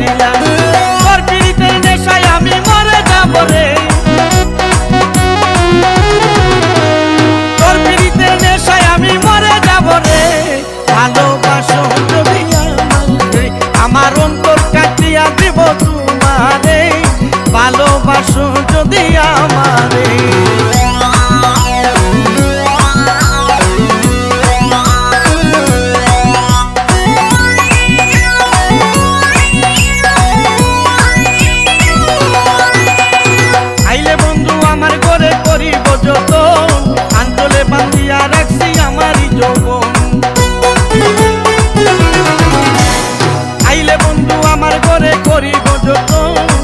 মন করিব যতন।